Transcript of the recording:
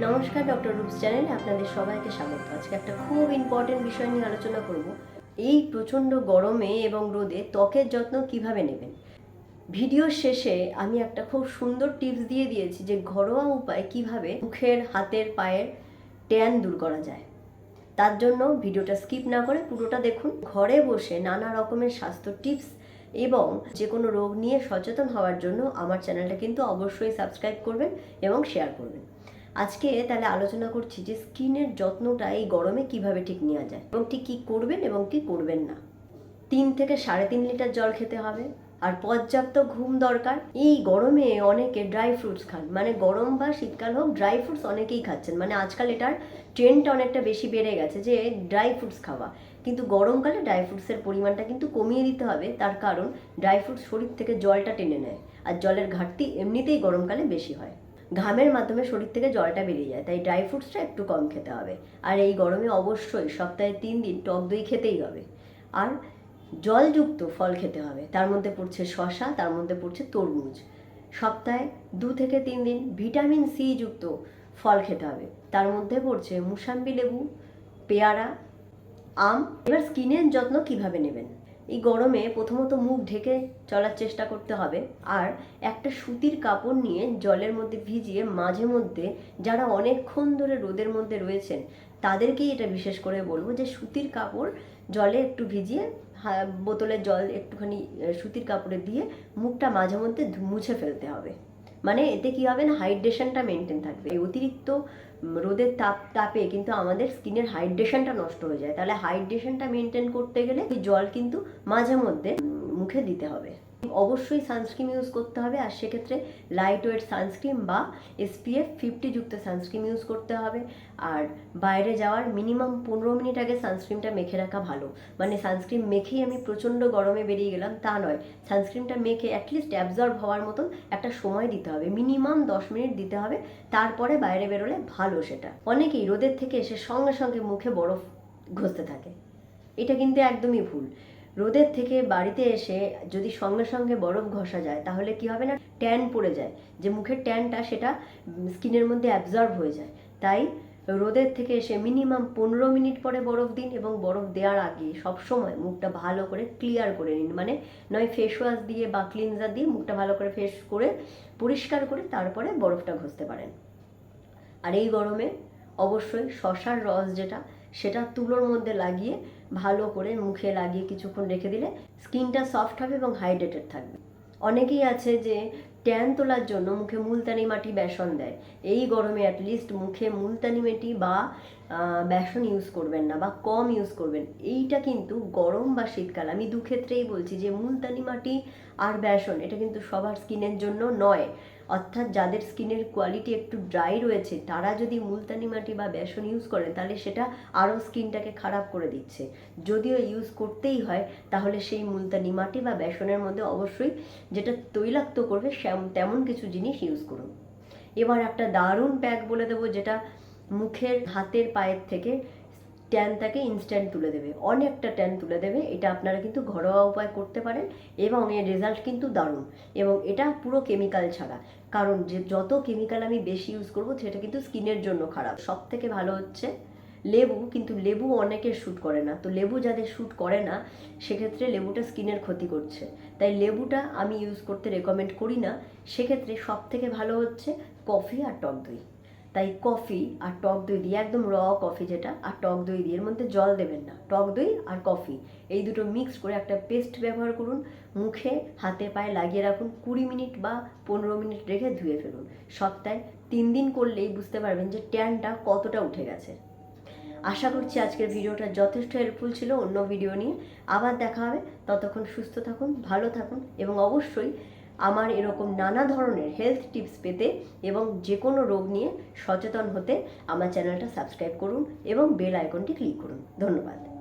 নমস্কার, ডক্টর রূপস চ্যানেলে আপনাদের সবাইকে স্বাগত। আজকে একটা খুব ইম্পর্টেন্ট বিষয় নিয়ে আলোচনা করব। এই প্রচণ্ড গরমে এবং রোদে ত্বকের যত্ন কীভাবে নেবেন? ভিডিওর শেষে আমি একটা খুব সুন্দর টিপস দিয়ে দিয়েছি যে ঘরোয়া উপায় কীভাবে মুখের, হাতের, পায়ের ট্যান দূর করা যায়। তার জন্য ভিডিওটা স্কিপ না করে পুরোটা দেখুন। ঘরে বসে নানা রকমের স্বাস্থ্য টিপস এবং যে কোনো রোগ নিয়ে সচেতন হওয়ার জন্য আমার চ্যানেলটা কিন্তু অবশ্যই সাবস্ক্রাইব করবেন এবং শেয়ার করবেন। আজকে তাহলে আলোচনা করছি যে স্কিনের যত্নটা এই গরমে কীভাবে ঠিক নেওয়া যায় এবং ঠিক কী করবেন এবং কী করবেন না। তিন থেকে সাড়ে তিন লিটার জল খেতে হবে। আর পর্যাপ্ত ঘুম দরকার। এই গরমে অনেকে ড্রাই ফ্রুটস খান। মানে গরম বা শীতকাল হোক, ড্রাই ফ্রুটস অনেকেই খাচ্ছেন। মানে আজকাল এটার ট্রেন্ডটা অনেকটা বেশি বেড়ে গেছে যে ড্রাই ফ্রুটস খাওয়া। কিন্তু গরমকালে ড্রাই ফ্রুটসের পরিমাণটা কিন্তু কমিয়ে দিতে হবে। তার কারণ ড্রাই ফ্রুটস শরীর থেকে জলটা টেনে নেয়। আর জলের ঘাটতি এমনিতেই গরমকালে বেশি হয়। ঘামের মাধ্যমে শরীর থেকে জলটা বেরিয়ে যায়, তাই ড্রাই ফ্রুটসটা একটু কম খেতে হবে। আর এই গরমে অবশ্যই সপ্তাহে তিন দিন টক দই খেতেই হবে। আর জলযুক্ত ফল খেতে হবে, তার মধ্যে পড়ছে শশা তার মধ্যে পড়ছে তরমুজ। সপ্তাহে দু থেকে তিন দিন ভিটামিন সি যুক্ত ফল খেতে হবে, তার মধ্যে পড়ছে মুসাম্বি লেবু, পেয়ারা, আম। এবার স্কিনের যত্ন কীভাবে নেবেন? এই গরমে প্রথমত মুখ ঢেকে চলার চেষ্টা করতে হবে আর একটা সুতির কাপড় নিয়ে জলের মধ্যে ভিজিয়ে মাঝে মধ্যে যারা অনেকক্ষণ ধরে রোদের মধ্যে রয়েছেন, তাদেরকেই এটা বিশেষ করে বলব যে সুতির কাপড় জলে একটু ভিজিয়ে বোতলের জল একটুখানি সুতির কাপড়ে দিয়ে মুখটা মাঝে মধ্যে মুছে ফেলতে হবে। মানে এতে কি হবে না হাইড্রেশনটা মেনটেন থাকবে। এই অতিরিক্ত রোদের তাপ, তাপে কিন্তু আমাদের স্কিনের হাইড্রেশনটা নষ্ট হয়ে যায়। তাহলে হাইড্রেশনটা মেনটেন করতে গেলে জল কিন্তু মাঝে মধ্যে মুখে দিতে হবে। অবশ্যই সানস্ক্রিন ইউজ করতে হবে, আর সেক্ষেত্রে লাইট ওয়েট সানস্ক্রিন বা এসপিএফ ফিফটি যুক্ত সানস্ক্রিন ইউজ করতে হবে। আর বাইরে যাওয়ার মিনিমাম পনেরো মিনিট আগে সানস্ক্রিনটা মেখে রাখা ভালো। মানে সানস্ক্রিন মেখেই আমি প্রচণ্ড গরমে বেরিয়ে গেলাম, তা নয়। সানস্ক্রিনটা মেখে অ্যাটলিস্ট অ্যাবজর্ব হওয়ার মতন একটা সময় দিতে হবে। মিনিমাম দশ মিনিট দিতে হবে, তারপরে বাইরে বেরোলে ভালো সেটা। অনেকেই রোদের থেকে এসে সঙ্গে সঙ্গে মুখে বরফ ঘষতে থাকে। এটা কিন্তু একদমই ভুল। রোদের থেকে বাড়িতে এসে যদি সঙ্গে সঙ্গে বরফ ঘষা যায়, তাহলে কি হবে না? ট্যান পড়ে যায়। যে মুখের ট্যানটা, সেটা স্কিনের মধ্যে অ্যাবজর্ব হয়ে যায়। তাই রোদের থেকে এসে মিনিমাম পনেরো মিনিট পরে বরফ দিন এবং বরফ দেওয়ার আগে সবসময় মুখটা ভালো করে ক্লিয়ার করে নিন। মানে নয় ফেস ওয়াশ দিয়ে বা ক্লিনজার দিয়ে মুখটা ভালো করে ফেস করে পরিষ্কার করে তারপরে বরফটা ঘষতে পারেন। আর এই গরমে অবশ্যই শশার রস যেটা সেটা তুলোর মধ্যে লাগিয়ে ভালো করে মুখে লাগিয়ে কিছুক্ষণ রেখে দিলে স্কিনটা সফট হবে এবং হাইড্রেটেড থাকবে। অনেকেই আছে যে ট্যান তোলার জন্য মুখে মুলতানি মাটি বেসন দেয়। এই গরমে অ্যাটলিস্ট মুখে মুলতানি মাটি বা বেসন ইউজ করবেন না বা কম ইউজ করবেন। এইটা কিন্তু গরম বা শীতকাল। আমি দু ক্ষেত্রেই বলছি যে মুলতানি মাটি আর বেসন, এটা কিন্তু সবার স্কিনের জন্য নয়। অর্থাৎ যাদের স্কিনের কোয়ালিটি একটু ড্রাই রয়েছে, তারা যদি মুলতানি মাটি বা বেসন ইউজ করে তাহলে সেটা আরও স্কিনটাকে খারাপ করে দিচ্ছে। যদিও ইউজ করতেই হয়, তাহলে সেই মুলতানি মাটি বা বেসনের মধ্যে অবশ্যই যেটা তৈলাক্ত করবে তেমন কিছু জিনিস ইউজ করুন। এবার একটা দারুণ প্যাক বলে দেবো, যেটা মুখের, হাতের পায়ের থেকে ট্যানটাকে ইনস্ট্যান্ট তুলে দেবে। অনেকটা ট্যান তুলে দেবে, এটা আপনারা কিন্তু ঘরোয়া উপায় করতে পারেন এবং এর রেজাল্ট কিন্তু দারুণ। এবং এটা পুরো কেমিক্যাল ছাড়া। কারণ যে যত কেমিক্যাল আমি বেশি ইউজ করব, সেটা কিন্তু স্কিনের জন্য খারাপ। সব থেকে ভালো হচ্ছে লেবু, কিন্তু লেবু অনেকের শ্যুট করে না। তো লেবু যাদের শ্যুট করে না, সেক্ষেত্রে লেবুটা স্কিনের ক্ষতি করছে। তাই লেবুটা আমি ইউজ করতে রেকমেন্ড করি না। সেক্ষেত্রে সব থেকে ভালো হচ্ছে কফি আর টক দই। তাই কফি আর টক দই দিয়ে, একদম র কফি যেটা, আর টক দই দিয়ে, এর মধ্যে জল দেবেন না। টক দই আর কফি, এই দুটো মিক্স করে একটা পেস্ট ব্যবহার করুন, মুখে, হাতে, পায়ে লাগিয়ে রাখুন, কুড়ি মিনিট বা পনেরো মিনিট রেখে ধুয়ে ফেলুন। সপ্তাহে তিন দিন করলেই বুঝতে পারবেন যে ট্যানটা কতটা উঠে গেছে। আশা করছি আজকের ভিডিওটা যথেষ্ট হেল্পফুল ছিল অন্য ভিডিও নিয়ে। আবার দেখা হবে। ততক্ষণ সুস্থ থাকুন, ভালো থাকুন এবং অবশ্যই আমার এরকম নানা ধরনের হেলথ টিপস পেতে এবং যে কোনো রোগ নিয়ে সচেতন হতে আমার চ্যানেলটা সাবস্ক্রাইব করুন এবং বেল আইকনটি ক্লিক করুন। ধন্যবাদ।